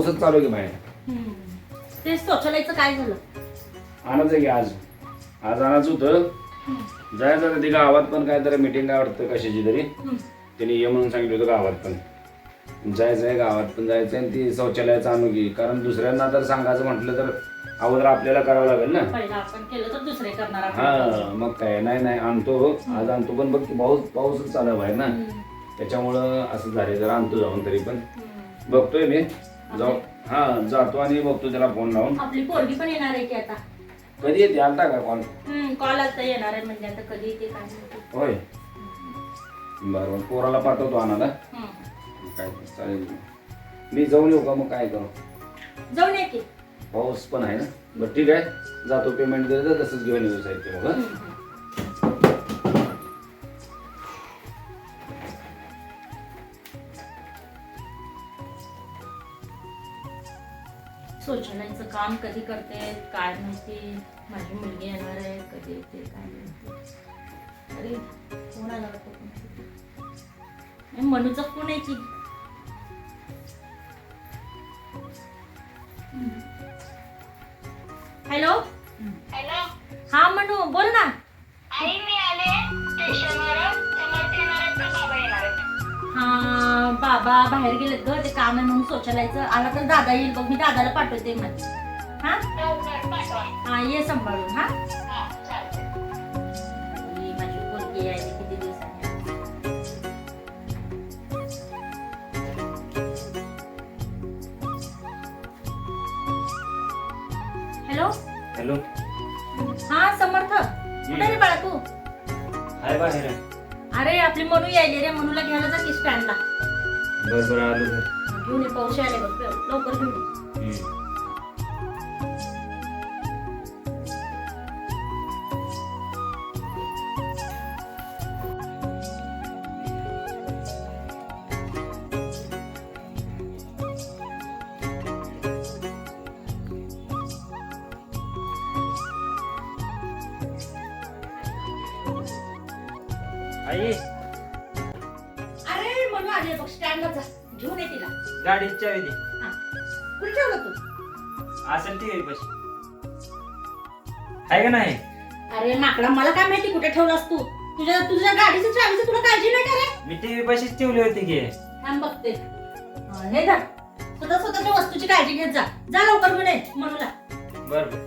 पाऊसच चालू आहे की बाहेर? ते शौचालयाचं काय झालं? आणायचं की आज? आज आणायचं होतं. जायचं आता ते गावात पण काहीतरी मिटिंग आवडतं कशाची तरी. हम्म. त्यांनी ये म्हणून सांगितलं होतं गावात पण. जायचं आहे गावात पण जायचं आहे आणि ती शौचालयाचं आणू की. कारण दुसऱ्यांना तर सांगायचं म्हटलं तर अगोदर आपल्याला करावं लागेल ना. पहिला आपण केलं तर दुसरे करणार आपण. हा मग काय? नाही नाही आणतो. आज आणतो. पण बघ की पाऊस पाऊसच चालू आहे बाहेर ना. हम्म. त्याच्यामुळं असं झाले जरा आणतो जाऊन तरी पण. हम्म. बघतोय मी. जाऊ. हा जातो आणि बघतो त्याला फोन लावून. आपली पोरगी पण येणार आहे की आता? कधी येते? आलता का कॉल कॉल आता येणार आहे म्हणजे आता कधी येते काय माहिती. होय. बरोबर पोराला पाठवतो हम्म. काय चालेल. मी जाऊन येऊ का? मग काय करू? जाऊन ये की. पाऊस पण आहे ना. बरं ठीक आहे. जातो पेमेंट देतो तसंच घेऊन येऊ साहित्य मग हं? हम्म. शौचालयाचं काम कधी करते काय माहिती? माझी मुलगी येणार आहे कधी येते काय माहिती? अरे फोन आला होता मनूचा फोन आहे की? हॅलो? हॅलो? हा मनू बोल ना. आई मी आले स्टेशनवर बाबा बाहेर गेलेत ग ते काम आहे म्हणून शौचालयाचं. आला तर दादा येईल बघ मी दादाला पाठवते मध्ये हा? हा ये सांभाळून हा? चालतंय माझी पोरगी आहे ती किती दिवसांनी हॅलो? हॅलो. हा समर्थ. कुठे रे बाळा तू? हाय बाहेर. अरे आपली मनू यायली रे. मनूला घ्यायला जा की स्टँडला बरं बरं आलो घर. घेऊन ये पाऊस यायला बघ लवकर घेऊन ये. बघ स्टँडला जा घेऊन ये तिला. गाडीची चावी दे. कुठे ठेवलं तू? असेल ती पशी आहे का नाही? अरे माकडा मला काय माहिती कुठे ठेवलास तू? तुझ्या तुझ्या गाडीच्या चावीची तुला काळजी नाही का रे? मी टीव्ही पशीच ठेवली होती की. थांब बघते. हा, हे धर. स्वतः स्वतःच्या वस्तूची काळजी घेत जा. जा लवकर मनूला बर बर.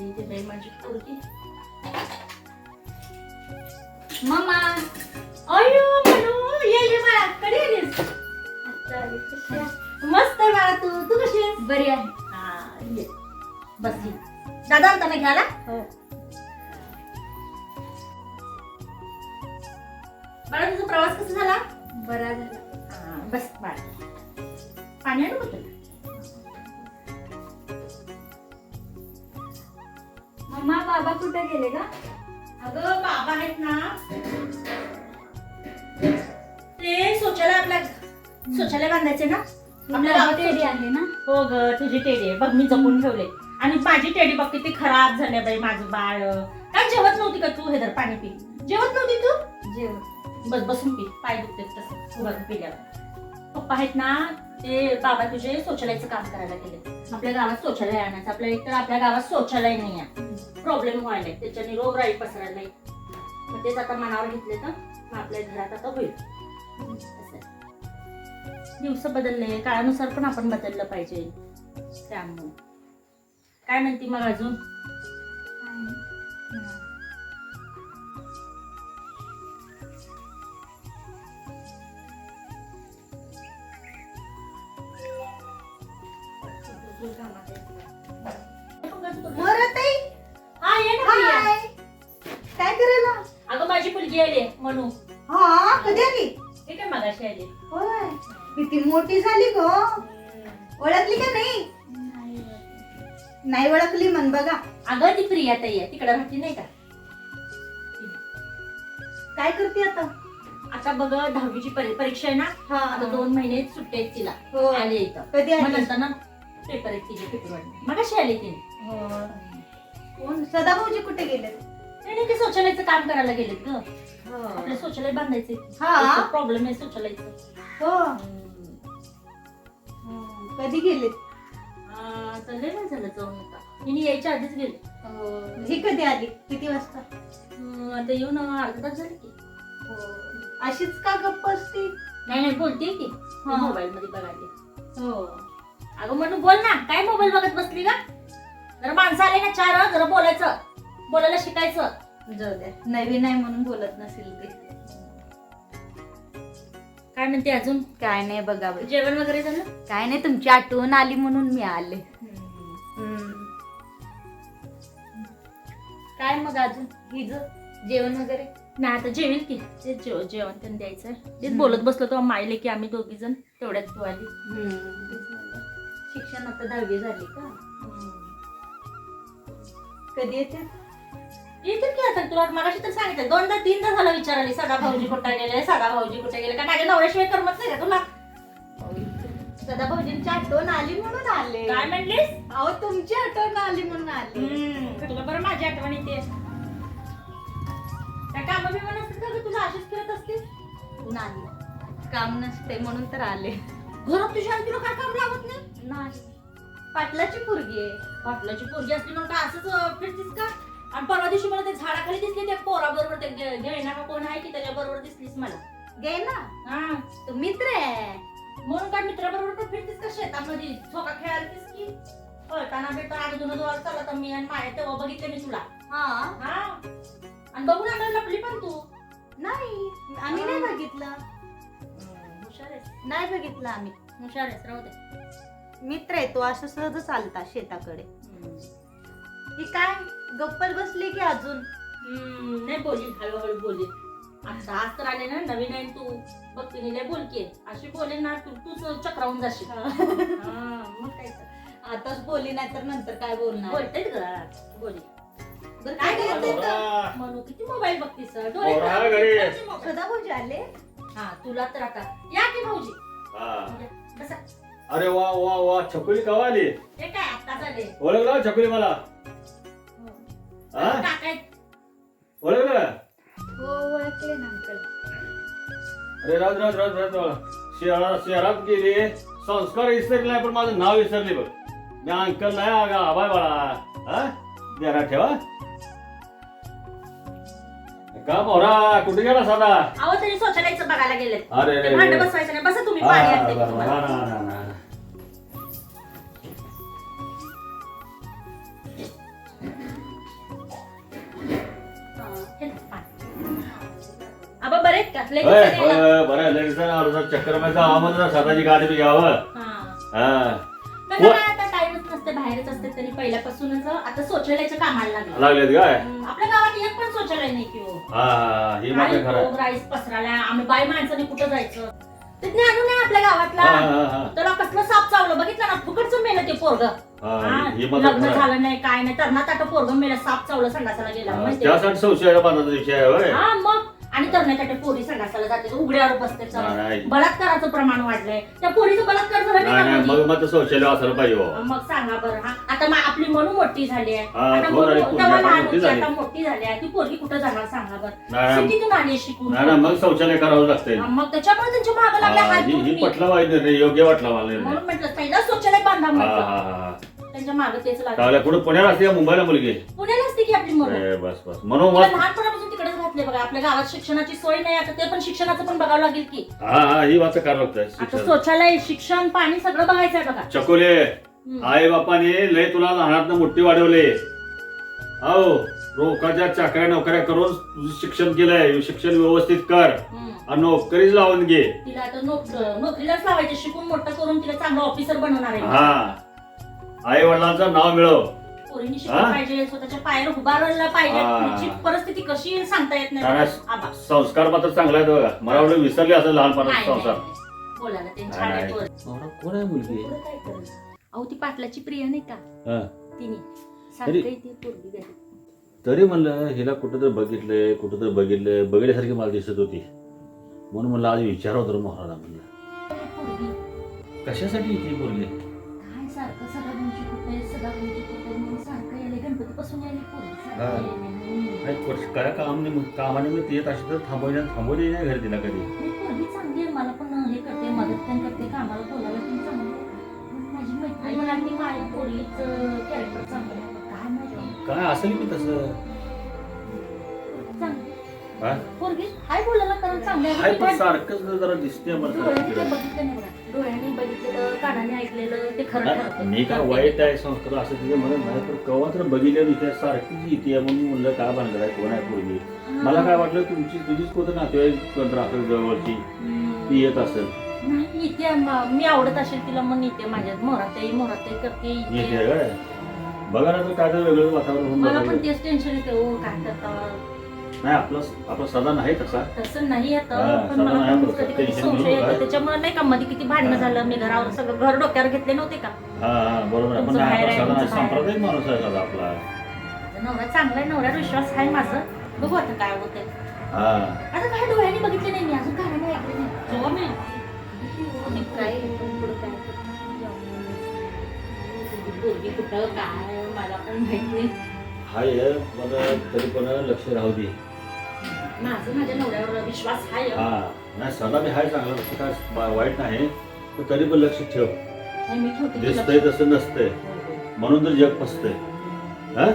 कधी ते बाई माझी पोरगी. मम्मा अयो म्हणू बाळा आलीस? मस्त आहे बाळा तू. तू कशी आहेस? बरी आहे. हा ये. बस. ये दादा आलता ना घ्यायला? हो. बाळा तुझा प्रवास कसा झाला? बरा झाला. बस बाळा. पाणी आणू तुला? मम्मा बाबा कुठे गेले का अगं बाबा आहेत ना. ते शौचालय आपल्या शौचालय बांधायचे ना? आपल्या माझी गावात टेडी आहे ना? हो ग तुझी टेडी आहे. बघ मी जपून ठेवले. आणि माझी टेडी बघ किती खराब झाल्या बाई माझं बाळ. काय जेवत नव्हती का तू? हे धर पाणी पी. जेवत नव्हती तू? जेवण बस बसून पी. पाय दुखते तसं. उभा पिल्यावर. पप्पा आहेत ना ते बाबा तुझे शौचालयाचं काम करायला गेले. आपल्या गावात शौचालय आणायचं आपल्या एकतर आपल्या गावात शौचालय नाही आहे. प्रॉब्लेम व्हायला त्याच्याने रोगराई पसरायला मग तेच आता मनावर घेतले तर मग आपल्या घरात आता होईल. दिवस बदलले काळानुसार पण आपण बदललं पाहिजे. त्यामुळे. काय म्हणते मग अजून? किती मोठी झाली गो. ओळखली का नाही? नाही ओळखली म्हण बघा. अगं ती प्रिया ताई आहे तिकडे राहते नाही का? काय करते आता? आता बघ दहावीची परी- परीक्षा आहे ना? हा. आता दोन महिने सुट्टे आहेत तिला. हो. आली इथं. कधी मग आली नंतर ना पेपर आहेत तिचे फेब्रुवारी मगाशी आली तिने हो. कोण? सदाभाऊजी कुठे गेले नाही नाही, ते शौचालयाचं काम करायला गेलेत ग. आपलं शौचालय बांधायचे हा. प्रॉब्लेम आहे शौचालयाचं. हो. कधी गेले आ, तर लय वेळ झालं जाऊन आता. तिने यायच्या आधीच गेले. ही. कधी आली? किती वाजता? अं, आता येऊन अर्धा तास झाले की. अशीच का गप्प असती? नाही नाही बोलते की. हा. मोबाईल मध्ये बघायला. हो. अगं म्हणून बोल ना. काय मोबाईल बघत बसली का जरा माणसं आले ना चार जरा बोलायचं. बोलायला शिकायचं. जाऊ द्या. नवीन आहे म्हणून बोलत नसेल ते. काय म्हणते अजून? काय नाही बघा बाई. जेवण वगैरे झालं? काय नाही तुमची आठवण आली म्हणून मी आले. काय मग अजून? हिज जेवण वगैरे? नाही आता जेवेल की. ते जेव जेवण त्यांनी द्यायचं. तेच. बोलत बसलो तेव्हा मायले की आम्ही दोघी जण तेवढ्यात तू आली. शिक्षण आता दहावी झाली का? कधी येते येतील की आता तुला मगाशी तर सांगितलं दोनदा तीनदा झालं विचारली सदा भाऊजी कुठे गेले सदा भाऊजी कुठे गेले का माझ्या नवऱ्याशिवाय करमत नाही का तुला? सदा भाऊजींची आठवण आली म्हणून आले. काय म्हणलीस? अहो तुमची आठवण आली म्हणून आले. हम्म, तुला बरं माझी आठवण येते. काय काम बिमान असतील का ग? तुला अशीच फिरत असतील? नाही काम नसते म्हणून तर आले. घरात तुझ्या आणि तुला काय काम लावत नाही? नाही. पाटलाची पोरगी आहे. पाटलाची पोरगी असली म्हणून काय असंच अं, फिरतीस का? आणि परवा दिवशी मला ते झाडाखाली दिसली त्या पोराबरोबर ते गेळणा का कोण आहे की त्याच्या बरोबर दिसलीस मला? गे ना हा. तो मित्र आहे. म्हणून काय मित्राबरोबर पण फिरतीस का शेतामध्ये? झोका खेळालतीस की? पळताना बेटा आम्ही दोन दोन चालत होतो मी आणि माया तेव्हा बघितले मी तुला. हा. हा. आणि बघून आम्हाला लपली पण तू. नाही आम्ही नाही बघितलं. हुशार आहेस. नाही बघितलं आम्ही. हुशार आहेस राहू दे. मित्र आहे तो असं सहज चालता शेताकडे. ही काय? गप्पल बसली की अजून? हम्म, नाही बोली हळूहळू बोली आता आज तर आले ना नवीन आहे तू. बघ तिने लय बोलकी अशी बोले ना तू तूच चक्रावून जाशील. हा, मग काय तर. आताच बोलली नाही तर नंतर काय बोलणार? बोलतेच ग. बोली. बरं, काय काय बोलते करते तर? म्हणू किती मोबाईल बघतीस? डोळे पोरा खराब घरी. करते मोबाईल. सदा भाऊजी आले? हा तुला तर आता. या की भाऊजी. हा. बसा. अरे वा वा वा छकुली कवा आली? हे काय आता झाले ओळखलं छकुली मला. हा? काकाय ओळखलं हो ओळखले ना अंकल अरे राज राज राज राज शहरात शहरात गेली. संस्कार विसरले नाही पण माझं नाव विसरले बघ. मी अंकल नाही अगं आबाय बाळा. हा? जरा ठेवा. का मोरा कुठे गेला साधा अहो तरी शौचालयाचं बघायला गेले अरे ते भांड बसवायचं नाही. बसा तुम्ही हा, पाणी आणते मी बरं, तुम्हाला. ना, ना, ना, ना. होय, होय. होय, बरं. लगेच अर्धा चक्कर स्वतःची गाडी बी घ्यावं हा. हा त्यांना काय आता टाइमच नसते बाहेरच असते तरी पहिल्यापासूनच आता शौचालयाच्या कामाला लागले लागलेत काय हम्म, आपल्या गावात एक पण शौचालय नाही की हो हा हा ही मात्र काही खरं आहे. रोग राईस पसराला आम्ही बाई माणसाने कुठं जायचं ते ज्ञानू नाही आपल्या हा गावातला हा हा त्याला कसलं साप चावलं बघितलं ना फुकटचं मेलं ते पोरग हा ही मात्र लग्न खरं आहे. झालं नाही काय नाही तर ताट पोरग मेलं साप चावलं संडासाला गेला हा, माहितीये? त्यासाठी संशयाला बांधायचा विषय आहे होय हा मग आणि तरण्यासाठी पोरी संडासाला जाते. उघड्यावर बसते नाही. नाही. बलात्काराचं प्रमाण वाढलंय. त्या पोरीचं बलात्कार झाला नाही, नाही. नाही मग मग असायला पाहिजे हो. मग सांगा बरं हा. आता मा- आपली मनू मोठी झाली आहे. हा, आता हो, मनू- तेव्हा लहान मोठी होती, झाली. आता मोठी झाली आहे. ती पोरगी कुठं जाणार सांगा बरं. नाही नाही, सिटीतून आली शिकून. नाही नाही, मग शौचालय करावं लागतंय. हा, मग त्याच्यामुळे त्यांच्या मागे हा, हात ही ही जोडून पटला निर्णय योग्य वाटला मला म्हणून म्हटलं पहिला शौचालय बांधा हा म्हटलं. हा हा त्यांच्या मागे तेच लागलं. पुढे पुण्याला असते का मुंबईला मुलगी? पुण्याला असते की आपली ए, बस बस. म्हणून तिला मग लहानपणापासून तिकडेच घातले बघा. आपल्या गावात शिक्षणाची सोय नाही आता ते पण शिक्षणाचं पण बघावं लागेल की. हा हा ही वाच करावं लागतं आता शौचालय शिक्षण पाणी सगळं बघायचं आहे बघा. चकोले हम्म. आई बापाने लय तुला लहानात मोठी वाढवले. हो रोकाच्या चाकऱ्या नोकऱ्या करून तुझं शिक्षण केलंय शिक्षण व्यवस्थित कर. हम्म. आणि नोकरीच लावून घे. तिला आता नोक- नोकरीलाच लावायचं शिकून मोठं करून तिला चांगलं ऑफिसर बनवणार आहे. हा. आई वडिलांचं नाव मिळव. पोरींनी हा? शिकलं पाहिजे स्वतःच्या पायावर उभारायला पाहिजे हा. पुढची परिस्थिती कशी येईल सांगता येत नाही कारण आबा. संस्कार मात्र चांगला आहेत बघा मला वाटलं विसरले असेल नाही, लहानपणात नाही, संसार नाही. बोलायला ते नाही, छान आहे नाही. पोर. नवरा कोण आहे मुलगी पुढं काय करेल? अहो ती पाटलाची प्रिया नाही का हा. तिने तरी- सारखं ती पोरगी घरी. तरी म्हणलं हिला कुठं तर बघितलंय कुठं तर बघितलंय बघितल्यासारखी मला दिसत होती म्हणून म्हणलं आज विचारावं तर मोहराला म्हणलं ती पोरगी कशासाठी ती बोलली काय सारखं सगळं गुंची कुठे सगळं गुंची कुठे सारखं यायला पोरगी हा. कोर्स- काम नाही कामाने मी येत अशी तर थांबवल्या थांबवली नाही घरी तिला कधी. मी पोरगी चांगली आहे? मला पण हे करते मदत पण करते कामाला बोलायला पण चांगली आहे. पण माझी मैत्रीण म्हणाली माझ्या पोरगीच कॅरेक्टर चांगलं आहे. काय माहिती? काय असेल की तसं? हा? पोरगी हाय बोलायला कारण चांगली आहे. पण सारखंच जरा दिसते मला डोळ्याने. बघितलं नाही बघा. डोळ्याने बघितलेलं कानाने ऐकलेलं ते खरं ठरतं. मी काय वाईट आहे संस्कार असं तिथे म्हणत नाही पण कवा तर बघितलं इथे सारखीच इथे म्हणून म्हणलं काय भानगड आहे कोण आहे पोरगी? मला काय वाटलं तुमची तुझीच कोणतं नातेवाईक राहतो जवळची हम्म. ती येत असेल. नाही येते म- मी आवडत असेल तिला मग येते माझ्या मोरात मोरात करते. काय बघा ना तर काय तर वेगळं वातावरण होऊन मला बघायला. पण तेच टेन्शन येते ओ काय करता? नाही आपला आपला सदा नाही तसा. तसं नाही येत हा, पण सदा मला नाही पण होत. कधी कधी टेन्शन संशय घेऊ येतो. नका. त्याच्यामुळे नाही का मध्ये किती भांडणं. झालं मी घरावर सगळं घर डोक्यावर घेतले नव्हते का? हा हा बरोबर आहे. पण तुमचं नाही बाहेर आपला आहे, सदा नाही तुमचं बाहेर सांप्रदायिक माणूस आहे सदा आपला. माझा नवरा चांगला आहे नवऱ्यावर विश्वास आहे माझं. बघू आता काय होतंय. हा. आता काय डोळ्याने बघितले नाही मी अजून ऐकले नाही. जेव्हा मी ती काय पुढं काय ती पोरगी कुठं काय मला पण माहीत नाही. हाय पण तरी पण लक्ष राहू दे. माझं माझ्या नवऱ्यावर विश्वास आहे. हा नाही सदा मी हाय चांगला तसं काय बा- वाईट नाही. पण तरी पण लक्ष ठेव. नाही, मी ठेवते तिला. दिसतंय तसं नसतंय. म्हणून तर जग फसतंय. हा?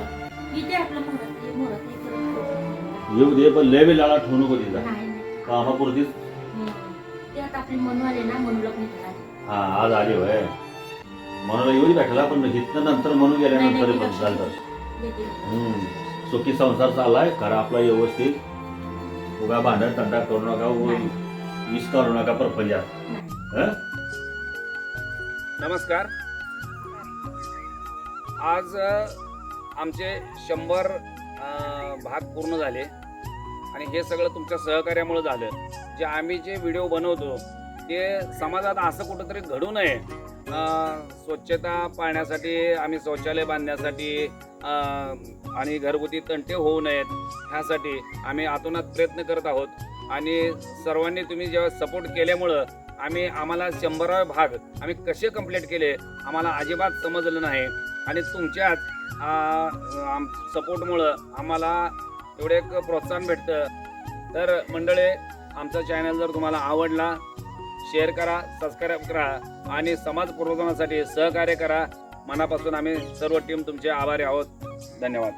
इथे आपलं मोरात मोरात करत. येऊ दे पण लय बी लाळा ठेवू नको तिला. नाही नाही. कामापुरतीच. हम्म. ते आता आपली मनू आले ना मनूला पण इथे आले. हा आज आली होय. म्हणून येऊन भेटला पण इथनं नंतर म्हणून गेल्यानंतर नाही, पण देते. हम्म. सुखी संसार चाललाय करा आपला व्यवस्थित. उगा भांडण तंडा करू नका. विष करू नका. हं? नमस्कार आज अ, आमचे शंभर अ, भाग पूर्ण झाले आणि हे सगळं तुमच्या सहकार्यामुळे झालं जे आम्ही जे व्हिडिओ बनवतो ते समाजात असं कुठंतरी घडू नये स्वच्छता पाळण्यासाठी आम्ही शौचालय बांधण्यासाठी आणि घरगुती तंटे होऊ नयेत ह्यासाठी आम्ही आतोनात प्रयत्न करत आहोत. आणि सर्वांनी तुम्ही जेव्हा सपोर्ट केल्यामुळं आम्ही आम्हाला शंभरावे भाग आम्ही कसे कंप्लीट केले आम्हाला अजिबात समजलं नाही. आणि तुमच्याच सपोर्टमुळं आम्हाला एवढं एक प्रोत्साहन भेटतं. तर मंडळे आमचा चॅनल जर तुम्हाला आवडला शेअर करा सबस्क्राईब करा आणि समाज प्रबोधनासाठी सहकार्य करा. मनापासून आम्ही सर्व टीम तुमचे आभारी आहोत. धन्यवाद.